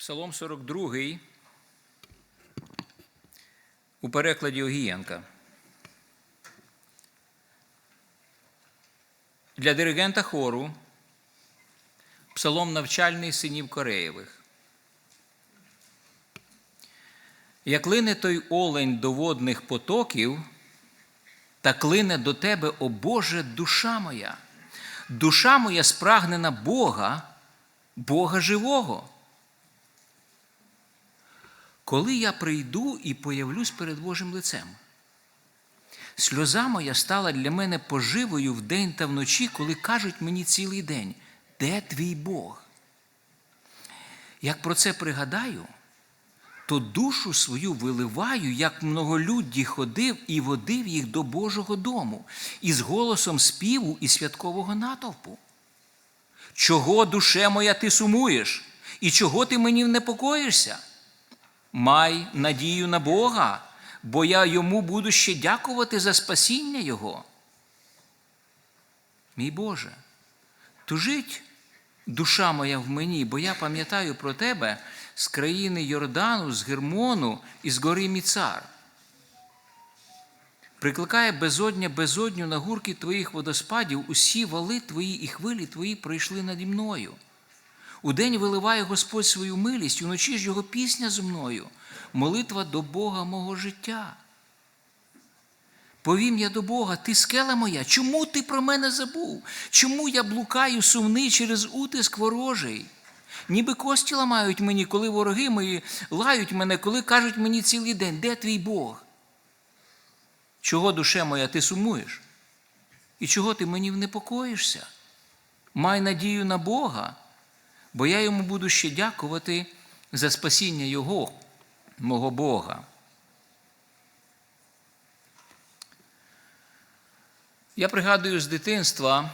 Псалом 42 у перекладі Огієнка. Для диригента хору псалом навчальний синів Кореєвих. Як лине той олень до водних потоків, та клине до тебе, о Боже, душа моя, душа моя спрагнена Бога, Бога живого. Коли я прийду і появлюсь перед Божим лицем, сльоза моя стала для мене поживою вдень та вночі, коли кажуть мені цілий день, де твій Бог? Як про це пригадаю, то душу свою виливаю, як многолюдді ходив і водив їх до Божого дому, із голосом співу і святкового натовпу. Чого, душе моя, ти сумуєш, і чого ти мені непокоїшся? Май надію на Бога, бо я йому буду ще дякувати за спасіння Його. Мій Боже, тужить душа моя в мені, бо я пам'ятаю про тебе з країни Йордану, з Гермону і з гори Міцар. Прикликає безодня безодню на гурки твоїх водоспадів, усі вали твої і хвилі твої пройшли наді мною. Удень виливає Господь свою милість, уночі ж його пісня зо мною, молитва до Бога мого життя. Повім я до Бога, ти скела моя, чому ти про мене забув? Чому я блукаю сумний через утиск ворожий? Ніби кості ламають мені, коли вороги мої лають мене, коли кажуть мені цілий день, де твій Бог? Чого, душе моя, ти сумуєш? І чого ти мені непокоїшся? Май надію на Бога, бо я йому буду ще дякувати за спасіння Його, мого Бога. Я пригадую з дитинства,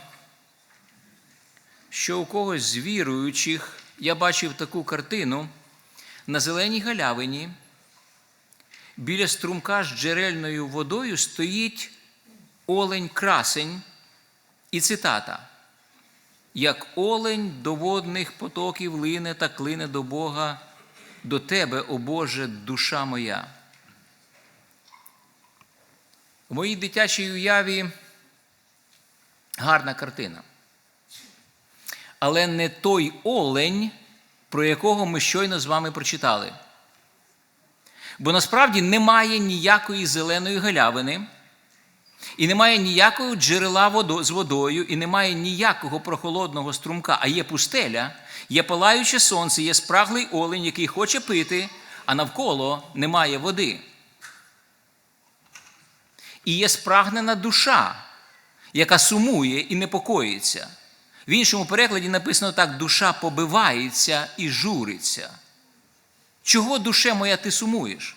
що у когось з віруючих я бачив таку картину на зеленій галявині. Біля струмка з джерельною водою стоїть олень красень і цитата. Як олень до водних потоків лине та клине до Бога, до Тебе, о Боже, душа моя. У моїй дитячій уяві гарна картина. Але не той олень, про якого ми щойно з вами прочитали. Бо насправді немає ніякої зеленої галявини, і немає ніякого джерела з водою, і немає ніякого прохолодного струмка, а є пустеля, є палаюче сонце, є спраглий олень, який хоче пити, а навколо немає води. І є спрагнена душа, яка сумує і непокоїться. В іншому перекладі написано так: душа побивається і журиться. Чого, душе моя, ти сумуєш?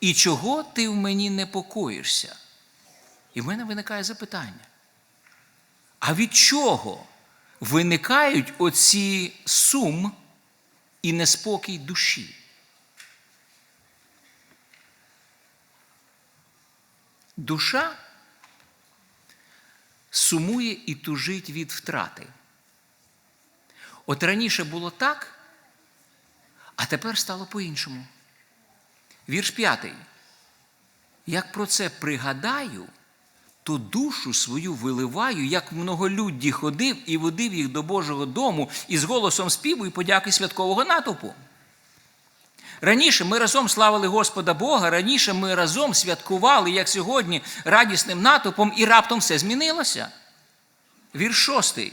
І чого ти в мені непокоїшся? І в мене виникає запитання. А від чого виникають оці сум і неспокій душі? Душа сумує і тужить від втрати. От раніше було так, а тепер стало по-іншому. Вірш п'ятий. Як про це пригадаю, то душу свою виливаю, як многолюдді ходив і водив їх до Божого дому із голосом співу і подяки святкового натовпу. Раніше ми разом славили Господа Бога, раніше ми разом святкували, як сьогодні, радісним натовпом, і раптом все змінилося. Вірш шостий.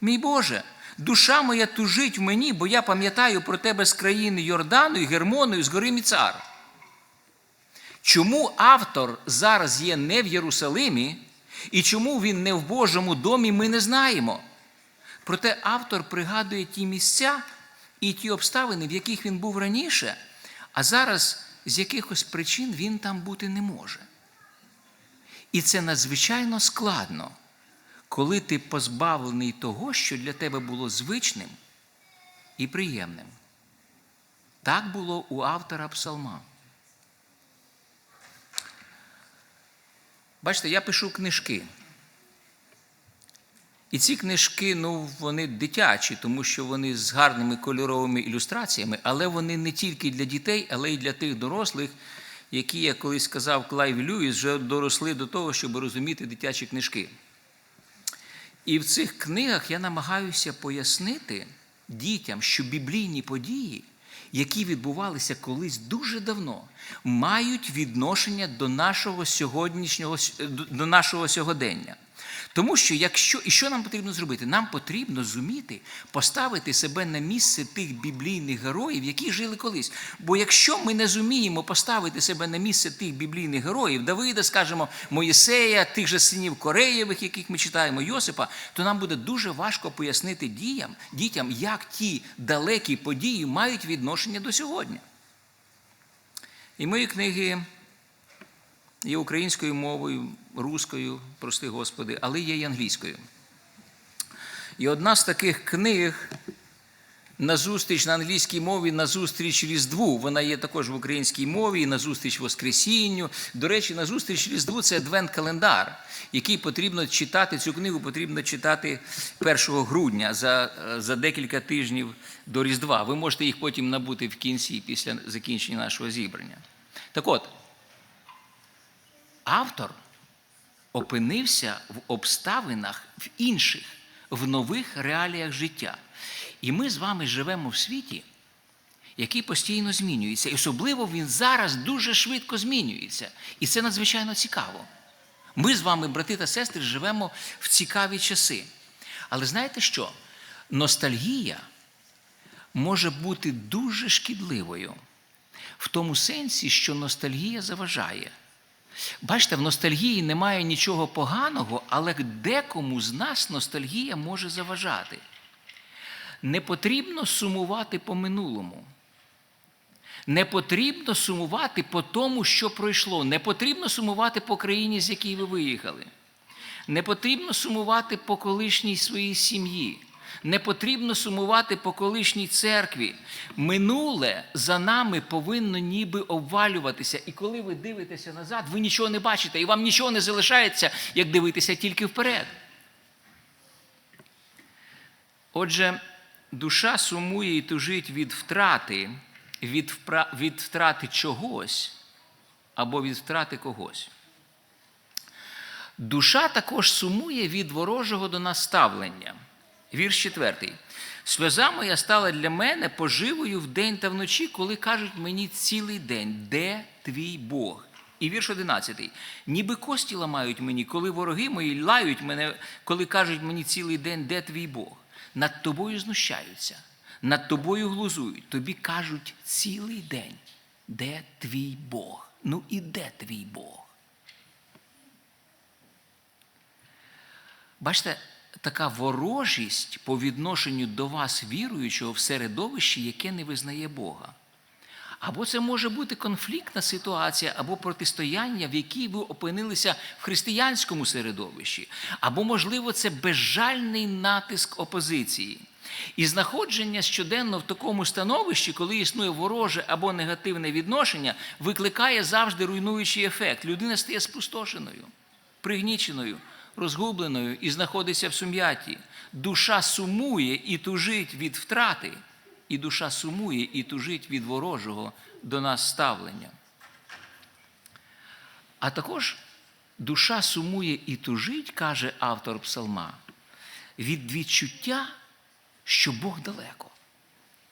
Мій Боже, душа моя тужить в мені, бо я пам'ятаю про тебе з країни Йордану і Гермону і з гори Міцар. Чому автор зараз є не в Єрусалимі, і чому він не в Божому домі, ми не знаємо. Проте автор пригадує ті місця і ті обставини, в яких він був раніше, а зараз з якихось причин він там бути не може. І це надзвичайно складно, коли ти позбавлений того, що для тебе було звичним і приємним. Так було у автора Псалма. Бачите, я пишу книжки. І ці книжки, ну, вони дитячі, тому що вони з гарними кольоровими ілюстраціями, але вони не тільки для дітей, але й для тих дорослих, які, як колись сказав Клайв Льюіс, вже доросли до того, щоб розуміти дитячі книжки. І в цих книгах я намагаюся пояснити дітям, що біблійні події, які відбувалися колись дуже давно, мають відношення до нашого сьогоднішнього до нашого сьогодення. Тому що якщо і що нам потрібно зробити? Нам потрібно зуміти поставити себе на місце тих біблійних героїв, які жили колись. Бо якщо ми не зуміємо поставити себе на місце тих біблійних героїв, Давида, скажімо, Моїсея, тих же синів Кореєвих, яких ми читаємо, Йосипа, то нам буде дуже важко пояснити діям, дітям, як ті далекі події мають відношення до сьогодні. І мої книги є українською мовою, руською, прости Господи, але є й англійською. І одна з таких книг назустріч на англійській мові, назустріч Різдву. Вона є також в українській мові, назустріч Воскресінню. До речі, назустріч Різдву це адвент-календар, який потрібно читати. Цю книгу потрібно читати 1 грудня за, за декілька тижнів до Різдва. Ви можете їх потім набути в кінці після закінчення нашого зібрання. Так от, автор опинився в обставинах в інших, в нових реаліях життя. І ми з вами живемо в світі, який постійно змінюється. І особливо він зараз дуже швидко змінюється. І це надзвичайно цікаво. Ми з вами, брати та сестри, живемо в цікаві часи. Але знаєте що? Ностальгія може бути дуже шкідливою в тому сенсі, що ностальгія заважає. Бачите, в ностальгії немає нічого поганого, але декому з нас ностальгія може заважати. Не потрібно сумувати по минулому. Не потрібно сумувати по тому, що пройшло. Не потрібно сумувати по країні, з якої ви виїхали. Не потрібно сумувати по колишній своїй сім'ї. Не потрібно сумувати по колишній церкві. Минуле за нами повинно ніби обвалюватися. І коли ви дивитеся назад, ви нічого не бачите, і вам нічого не залишається, як дивитися тільки вперед. Отже, душа сумує і тужить від втрати, від, впра... від втрати чогось або від втрати когось. Душа також сумує від ворожого до нас ставлення. Вірш четвертий. Сльоза моя стала для мене поживою вдень та вночі, коли кажуть мені цілий день, де твій Бог? І вірш одинадцятий. Ніби кості ламають мені, коли вороги мої лають мене, коли кажуть мені цілий день, де твій Бог? Над тобою знущаються, над тобою глузують, тобі кажуть цілий день, де твій Бог? Ну і де твій Бог? Бачите, така ворожість по відношенню до вас, віруючого в середовищі, яке не визнає Бога. Або це може бути конфліктна ситуація, або протистояння, в якій ви опинилися в християнському середовищі, або, можливо, це безжальний натиск опозиції. І знаходження щоденно в такому становищі, коли існує вороже або негативне відношення, викликає завжди руйнуючий ефект. Людина стає спустошеною, пригніченою розгубленою і знаходиться в сум'яті. Душа сумує і тужить від втрати, і душа сумує і тужить від ворожого до нас ставлення. А також душа сумує і тужить, каже автор Псалма, від відчуття, що Бог далеко.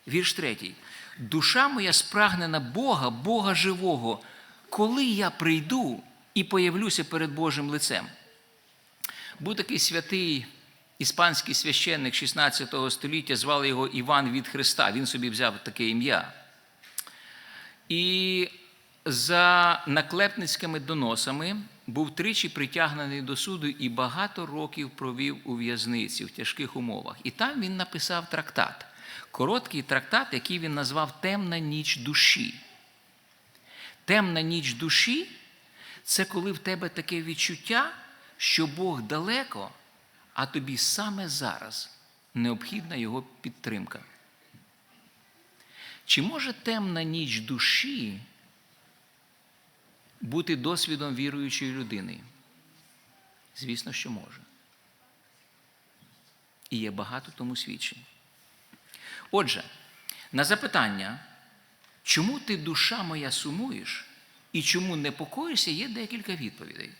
Вірш третій. Душа моя спрагнена Бога, Бога живого, коли я прийду і появлюся перед Божим лицем. Був такий святий іспанський священник 16 століття, звали його Іван від Христа. Він собі взяв таке ім'я. І за наклепницькими доносами був тричі притягнений до суду і багато років провів у в'язниці в тяжких умовах. І там він написав трактат. Короткий трактат, який він назвав Темна ніч душі. Темна ніч душі це коли в тебе таке відчуття що Бог далеко, а тобі саме зараз необхідна Його підтримка. Чи може темна ніч душі бути досвідом віруючої людини? Звісно, що може. І є багато тому свідчень. Отже, на запитання, чому ти душа моя сумуєш і чому непокоїшся, є декілька відповідей.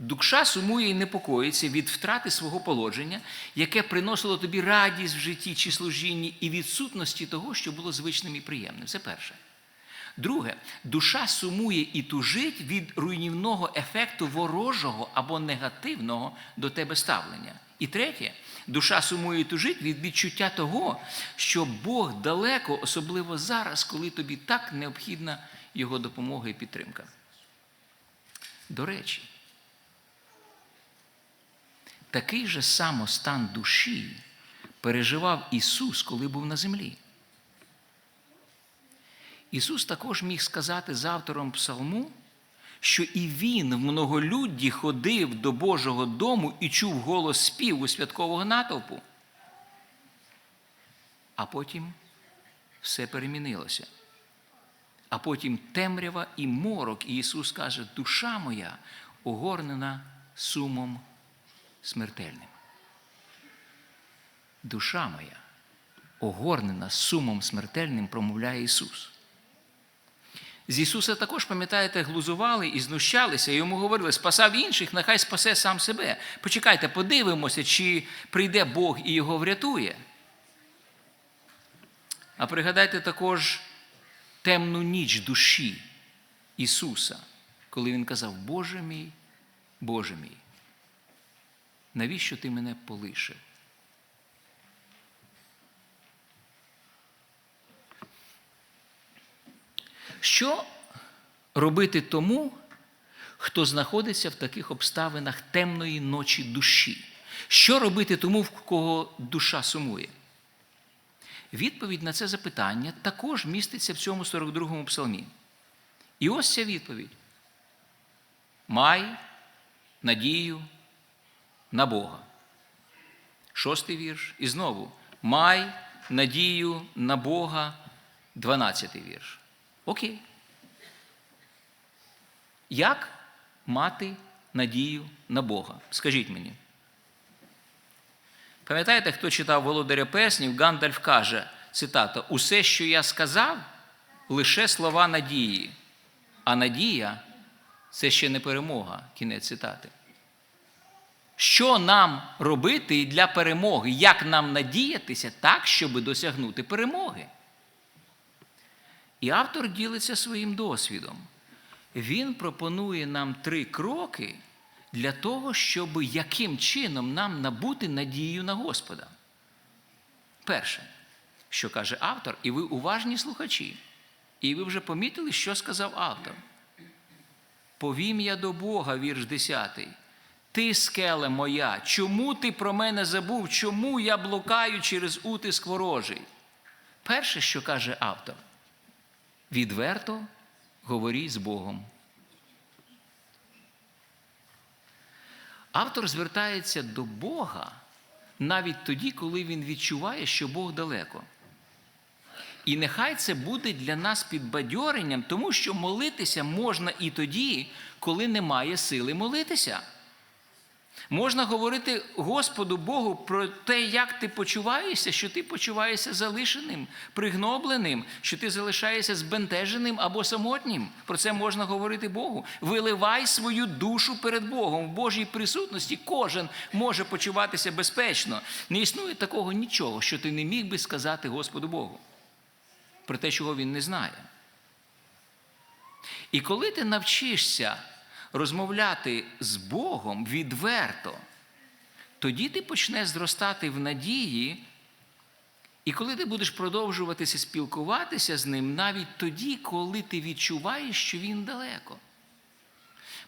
Душа сумує і непокоїться від втрати свого положення, яке приносило тобі радість в житті чи служінні, і відсутності того, що було звичним і приємним. Це перше. Друге, душа сумує і тужить від руйнівного ефекту ворожого або негативного до тебе ставлення. І третє, душа сумує і тужить від відчуття того, що Бог далеко, особливо зараз, коли тобі так необхідна Його допомога і підтримка. До речі, такий же самостан душі переживав Ісус, коли був на землі. Ісус також міг сказати з автором псалму, що і Він в многолюдді ходив до Божого дому і чув голос співу святкового натовпу. А потім все перемінилося. А потім темрява і морок, і Ісус каже, душа моя огорнена сумом смертельним. Душа моя огорнена сумом смертельним, промовляє Ісус. З Ісуса також, пам'ятаєте, глузували і знущалися, і йому говорили, спасав інших, нехай спасе сам себе. Почекайте, подивимося, чи прийде Бог і його врятує. А пригадайте також темну ніч душі Ісуса, коли Він казав, Боже мій, Боже мій, навіщо ти мене полишив? Що робити тому, хто знаходиться в таких обставинах темної ночі душі? Що робити тому, в кого душа сумує? Відповідь на це запитання також міститься в цьому 42-му псалмі. І ось ця відповідь: Май надію на Бога. Шостий вірш. І знову май надію на Бога, дванадцятий вірш. Окей. Як мати надію на Бога? Скажіть мені. Пам'ятаєте, хто читав Володаря Песнів, Гандальф каже, цитата, усе, що я сказав, лише слова надії, а надія це ще не перемога. Кінець цитати. Що нам робити для перемоги? Як нам надіятися так, щоб досягнути перемоги? І автор ділиться своїм досвідом. Він пропонує нам три кроки для того, щоб яким чином нам набути надію на Господа. Перше, що каже автор, і ви уважні слухачі, і ви вже помітили, що сказав автор. Повім я до Бога, вірш 10. Ти, скеле моя, чому ти про мене забув? Чому я блукаю через утиск ворожий? Перше, що каже автор, відверто говоріть з Богом. Автор звертається до Бога навіть тоді, коли він відчуває, що Бог далеко. І нехай це буде для нас підбадьоренням, тому що молитися можна і тоді, коли немає сили молитися. Можна говорити Господу Богу про те, як ти почуваєшся, що ти почуваєшся залишеним, пригнобленим, що ти залишаєшся збентеженим або самотнім. Про це можна говорити Богу. Виливай свою душу перед Богом. В Божій присутності кожен може почуватися безпечно. Не існує такого нічого, що ти не міг би сказати Господу Богу. Про те, чого він не знає. І коли ти навчишся розмовляти з Богом відверто, тоді ти почнеш зростати в надії, і коли ти будеш продовжуватися спілкуватися з ним, навіть тоді, коли ти відчуваєш, що він далеко.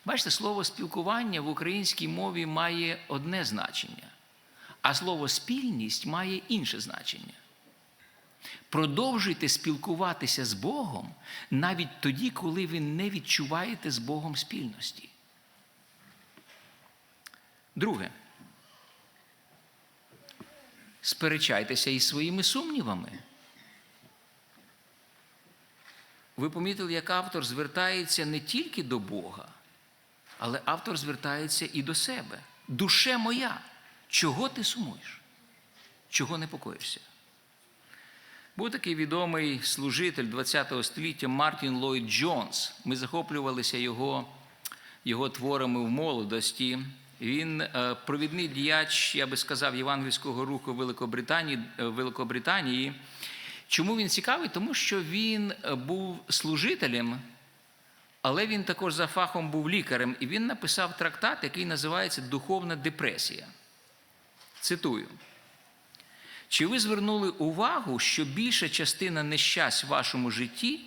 Бачите, слово спілкування в українській мові має одне значення, а слово спільність має інше значення. Продовжуйте спілкуватися з Богом навіть тоді, коли ви не відчуваєте з Богом спільності. Друге. Сперечайтеся із своїми сумнівами. Ви помітили, як автор звертається не тільки до Бога, але автор звертається і до себе. Душе моя, чого ти сумуєш? Чого непокоїшся? Був такий відомий служитель ХХ століття Мартін Ллойд Джонс. Ми захоплювалися його, його творами в молодості. Він е, провідний діяч, я би сказав, євангельського руху Великобританії, е, Великобританії. Чому він цікавий? Тому що він е, був служителем, але він також за фахом був лікарем, і він написав трактат, який називається Духовна депресія. Цитую. Чи ви звернули увагу, що більша частина нещасть в вашому житті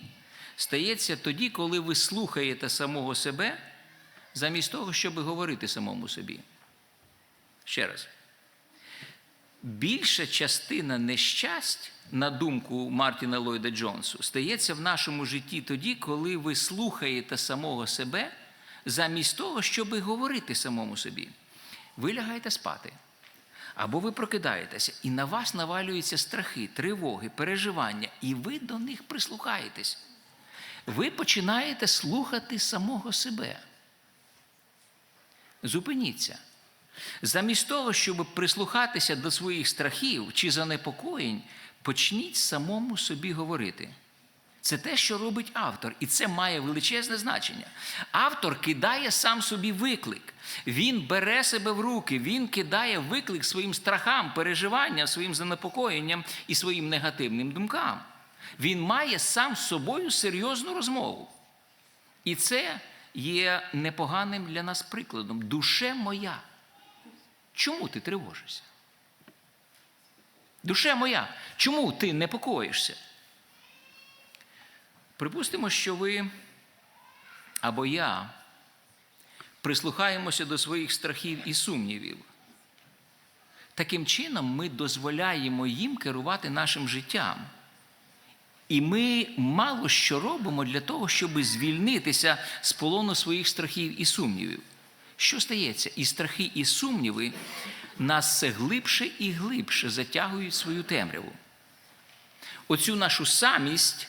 стається тоді, коли ви слухаєте самого себе, замість того, щоб говорити самому собі? Ще раз. Більша частина нещасть, на думку Мартіна Ллойда Джонсу, стається в нашому житті тоді, коли ви слухаєте самого себе, замість того, щоб говорити самому собі. Ви лягаєте спати. Або ви прокидаєтеся, і на вас навалюються страхи, тривоги, переживання, і ви до них прислухаєтесь. Ви починаєте слухати самого себе. Зупиніться. Замість того, щоб прислухатися до своїх страхів чи занепокоєнь, почніть самому собі говорити. Це те, що робить автор, і це має величезне значення. Автор кидає сам собі виклик. Він бере себе в руки, він кидає виклик своїм страхам, переживанням, своїм занепокоєнням і своїм негативним думкам. Він має сам з собою серйозну розмову. І це є непоганим для нас прикладом. Душе моя. Чому ти тривожишся? Душе моя, чому ти непокоїшся? Припустимо, що ви або я прислухаємося до своїх страхів і сумнівів. Таким чином, ми дозволяємо їм керувати нашим життям. І ми мало що робимо для того, щоб звільнитися з полону своїх страхів і сумнівів. Що стається? І страхи, і сумніви нас все глибше і глибше затягують свою темряву. Оцю нашу самість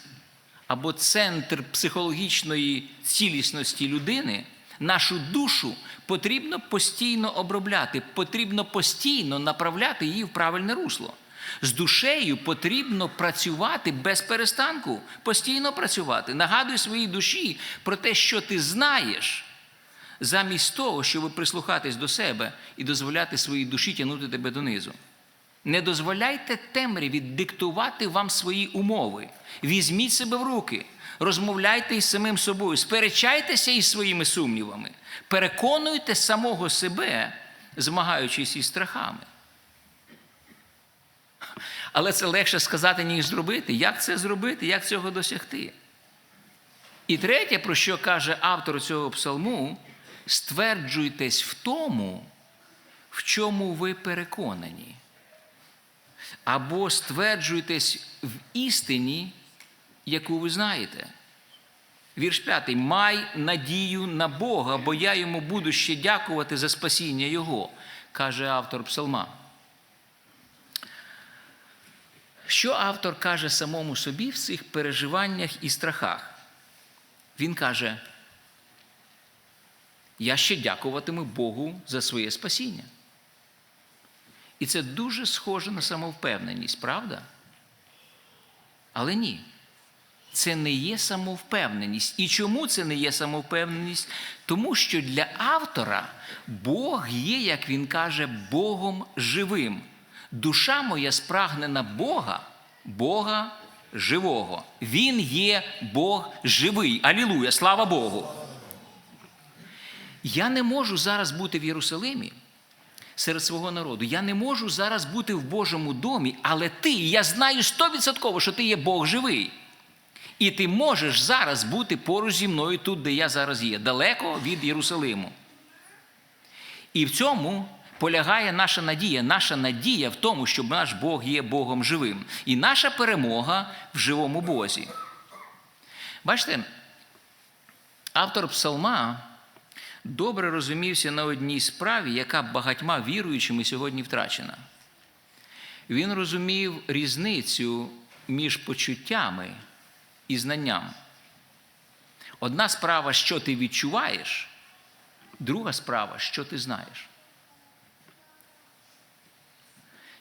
або центр психологічної цілісності людини, нашу душу потрібно постійно обробляти, потрібно постійно направляти її в правильне русло. З душею потрібно працювати без перестанку, постійно працювати. Нагадуй своїй душі про те, що ти знаєш, замість того, щоб прислухатись до себе і дозволяти своїй душі тягнути тебе донизу. Не дозволяйте темряві диктувати вам свої умови. Візьміть себе в руки, розмовляйте із самим собою, сперечайтеся із своїми сумнівами, переконуйте самого себе, змагаючись із страхами. Але це легше сказати, ніж зробити. Як це зробити? Як цього досягти? І третє, про що каже автор цього псалму, стверджуйтесь в тому, в чому ви переконані. Або стверджуйтесь в істині, яку ви знаєте. Вірш п'ятий. Май надію на Бога, бо я йому буду ще дякувати за спасіння Його, каже автор псалма. Що автор каже самому собі в цих переживаннях і страхах? Він каже: Я ще дякуватиму Богу за своє спасіння. І це дуже схоже на самовпевненість, правда? Але ні. Це не є самовпевненість. І чому це не є самовпевненість? Тому що для автора Бог є, як він каже, Богом живим. Душа моя спрагнена Бога, Бога живого. Він є Бог живий. Алілуя, слава Богу. Я не можу зараз бути в Єрусалимі серед свого народу. Я не можу зараз бути в Божому домі, але ти, я знаю стовідсотково, що ти є Бог живий. І ти можеш зараз бути поруч зі мною тут, де я зараз є, далеко від Єрусалиму. І в цьому полягає наша надія. Наша надія в тому, що наш Бог є Богом живим. І наша перемога в живому Бозі. Бачите, автор Псалма добре розумівся на одній справі, яка багатьма віруючими сьогодні втрачена. Він розумів різницю між почуттями і знанням. Одна справа, що ти відчуваєш, друга справа, що ти знаєш.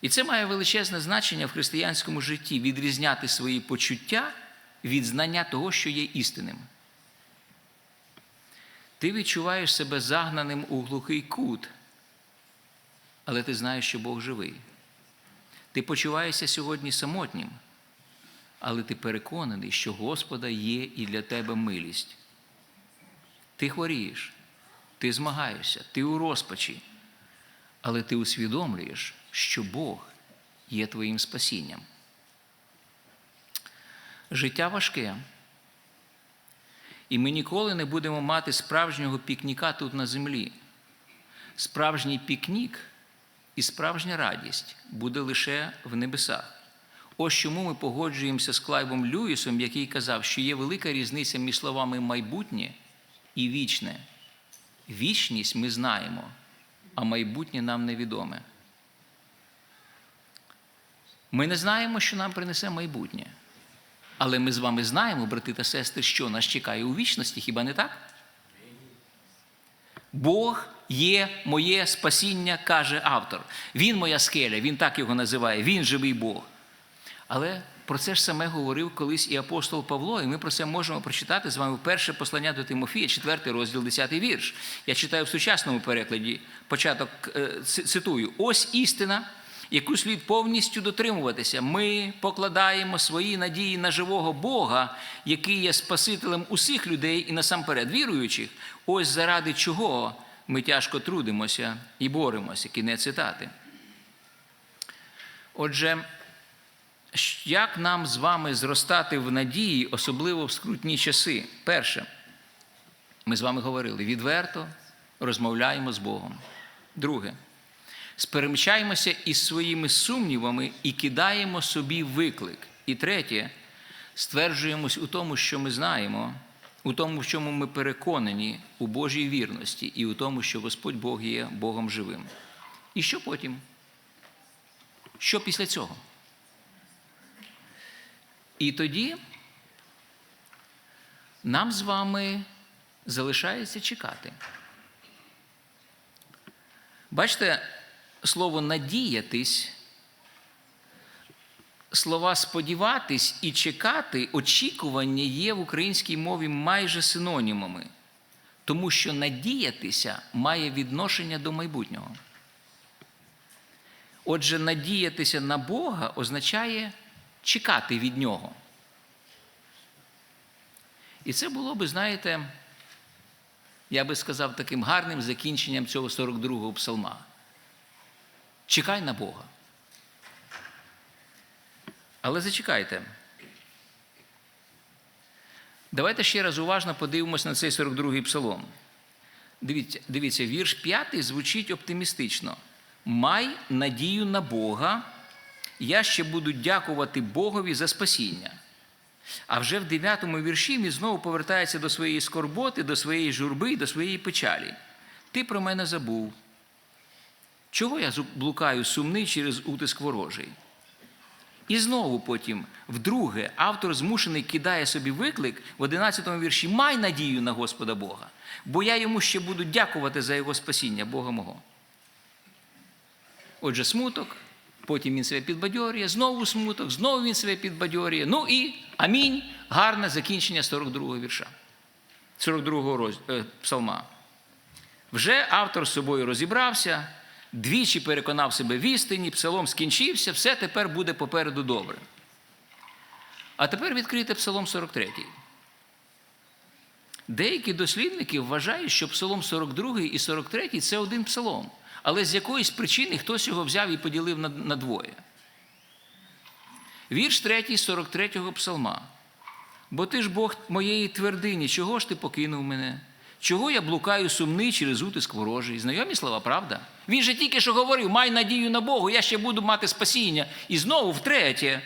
І це має величезне значення в християнському житті відрізняти свої почуття від знання того, що є істинним. Ти відчуваєш себе загнаним у глухий кут, але ти знаєш, що Бог живий. Ти почуваєшся сьогодні самотнім, але ти переконаний, що Господа є і для тебе милість. Ти хворієш, ти змагаєшся, ти у розпачі, але ти усвідомлюєш, що Бог є твоїм спасінням. Життя важке. І ми ніколи не будемо мати справжнього пікніка тут на землі. Справжній пікнік і справжня радість буде лише в небесах. Ось чому ми погоджуємося з Клайвом Люїсом, який казав, що є велика різниця між словами майбутнє і вічне. Вічність ми знаємо, а майбутнє нам невідоме. Ми не знаємо, що нам принесе майбутнє. Але ми з вами знаємо, брати та сестри, що нас чекає у вічності, хіба не так? Бог є моє спасіння, каже автор. Він моя скеля, він так його називає, він живий Бог. Але про це ж саме говорив колись і апостол Павло, і ми про це можемо прочитати з вами перше послання до Тимофія, 4 розділ, 10 вірш. Я читаю в сучасному перекладі, початок е, цитую: ось істина, яку слід повністю дотримуватися. Ми покладаємо свої надії на живого Бога, який є Спасителем усіх людей і насамперед віруючих. Ось заради чого ми тяжко трудимося і боремося. Кінець цитати. Отже, як нам з вами зростати в надії, особливо в скрутні часи? Перше, ми з вами говорили відверто розмовляємо з Богом. Друге, сперемчаємося із своїми сумнівами і кидаємо собі виклик. І третє, стверджуємось у тому, що ми знаємо, у тому, в чому ми переконані у Божій вірності, і у тому, що Господь Бог є Богом живим. І що потім? Що після цього? І тоді нам з вами залишається чекати. Бачите, слово надіятись, слова сподіватись і чекати, очікування є в українській мові майже синонімами, тому що надіятися має відношення до майбутнього. Отже, надіятися на Бога означає чекати від нього. І це було би, знаєте, я би сказав, таким гарним закінченням цього 42-го псалма. Чекай на Бога. Але зачекайте. Давайте ще раз уважно подивимося на цей 42-й псалом. Дивіться, дивіться, вірш 5 звучить оптимістично. Май надію на Бога я ще буду дякувати Богові за спасіння. А вже в 9 вірші він знову повертається до своєї скорботи, до своєї журби, до своєї печалі. Ти про мене забув. Чого я блукаю сумний через утиск ворожий? І знову потім, вдруге, автор змушений кидає собі виклик в 11 му вірші Май надію на Господа Бога, бо я йому ще буду дякувати за його спасіння, Бога мого. Отже, смуток, Потім він себе підбадьорює, знову смуток, знову він себе підбадьорює. Ну і амінь. Гарне закінчення 42-го вірша, 42-го роз... е, псалма. Вже автор з собою розібрався, двічі переконав себе в істині, псалом скінчився, все тепер буде попереду добре. А тепер відкрийте псалом 43. Деякі дослідники вважають, що псалом 42 і 43 це один псалом. Але з якоїсь причини хтось його взяв і поділив на, на двоє. Вірш 3, 43-го псалма. Бо ти ж Бог моєї твердині, чого ж ти покинув мене? Чого я блукаю сумний через утиск ворожий? Знайомі слова, правда? Він же тільки що говорив, май надію на Богу, я ще буду мати спасіння. І знову втретє,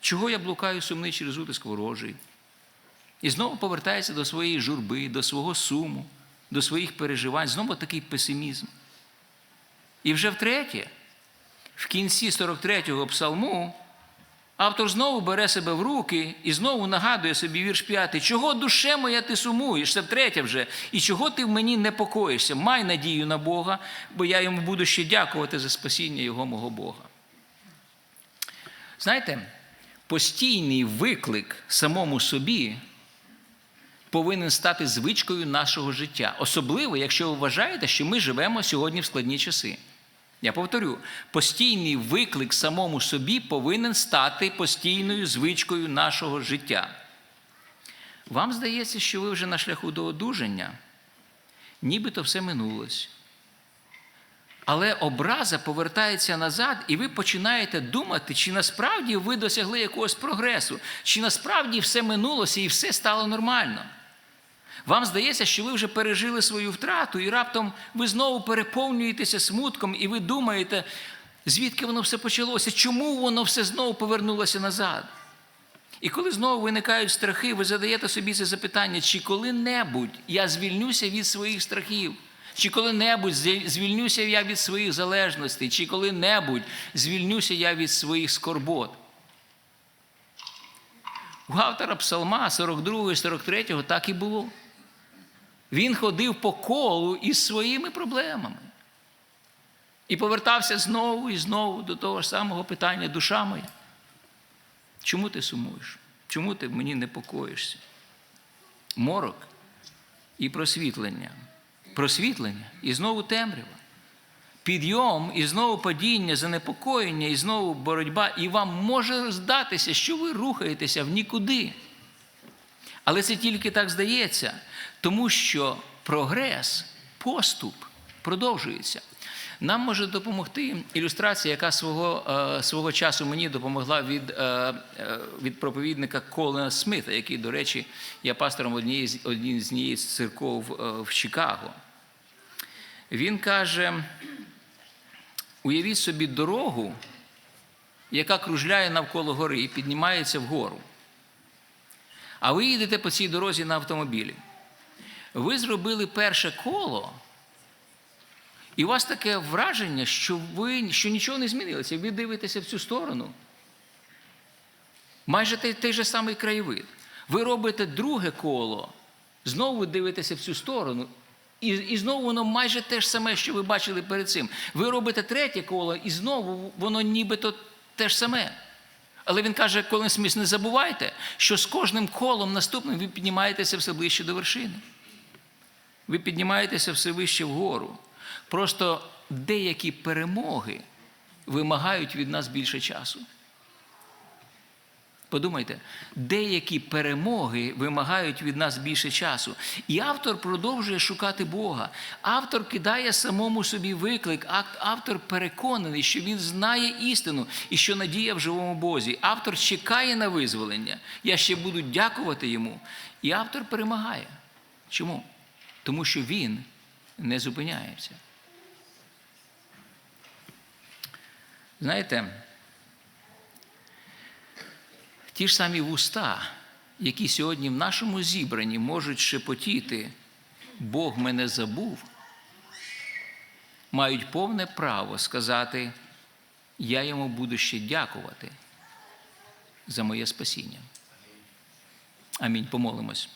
чого я блукаю сумний через утиск ворожий? І знову повертається до своєї журби, до свого суму, до своїх переживань. Знову такий песимізм. І вже втретє, в кінці 43-го псалму, автор знову бере себе в руки і знову нагадує собі вірш 5, чого душе моя ти сумуєш, це втретє вже, і чого ти в мені непокоїшся? Май надію на Бога, бо я йому буду ще дякувати за спасіння Його мого Бога. Знаєте, постійний виклик самому собі повинен стати звичкою нашого життя, особливо, якщо ви вважаєте, що ми живемо сьогодні в складні часи. Я повторю, постійний виклик самому собі повинен стати постійною звичкою нашого життя. Вам здається, що ви вже на шляху до одужання, нібито все минулось. Але образа повертається назад, і ви починаєте думати, чи насправді ви досягли якогось прогресу, чи насправді все минулося і все стало нормально. Вам здається, що ви вже пережили свою втрату, і раптом ви знову переповнюєтеся смутком, і ви думаєте, звідки воно все почалося, чому воно все знову повернулося назад. І коли знову виникають страхи, ви задаєте собі це запитання, чи коли-небудь я звільнюся від своїх страхів, чи коли-небудь звільнюся я від своїх залежностей, чи коли-небудь звільнюся я від своїх скорбот. У автора Псалма 42 43 так і було. Він ходив по колу із своїми проблемами. І повертався знову і знову до того ж самого питання душа моя. Чому ти сумуєш? Чому ти мені непокоїшся? Морок і просвітлення. Просвітлення і знову темрява. Підйом і знову падіння, занепокоєння, і знову боротьба, і вам може здатися, що ви рухаєтеся в нікуди. Але це тільки так здається, тому що прогрес, поступ продовжується. Нам може допомогти ілюстрація, яка свого е, свого часу мені допомогла від е, е, від проповідника Колина Смита, який, до речі, є пастором однієї з однієї з церков в Чикаго. Він каже: уявіть собі дорогу, яка кружляє навколо гори і піднімається вгору. А ви їдете по цій дорозі на автомобілі. Ви зробили перше коло. І у вас таке враження, що ви що нічого не змінилося. Ви дивитеся в цю сторону. Майже той, той же самий краєвид. Ви робите друге коло, знову дивитеся в цю сторону. І і знову воно майже те ж саме, що ви бачили перед цим. Ви робите третє коло, і знову воно нібито те ж саме. Але він каже, коли сміс, не забувайте, що з кожним колом наступним ви піднімаєтеся все ближче до вершини. Ви піднімаєтеся все вище вгору. Просто деякі перемоги вимагають від нас більше часу. Подумайте, деякі перемоги вимагають від нас більше часу. І автор продовжує шукати Бога. Автор кидає самому собі виклик. Автор переконаний, що він знає істину і що надія в живому Бозі. Автор чекає на визволення. Я ще буду дякувати йому. І автор перемагає. Чому? Тому що він не зупиняється. Знаєте, ті ж самі вуста, які сьогодні в нашому зібранні можуть шепотіти, Бог мене забув, мають повне право сказати, я йому буду ще дякувати за моє спасіння. Амінь. Помолимось.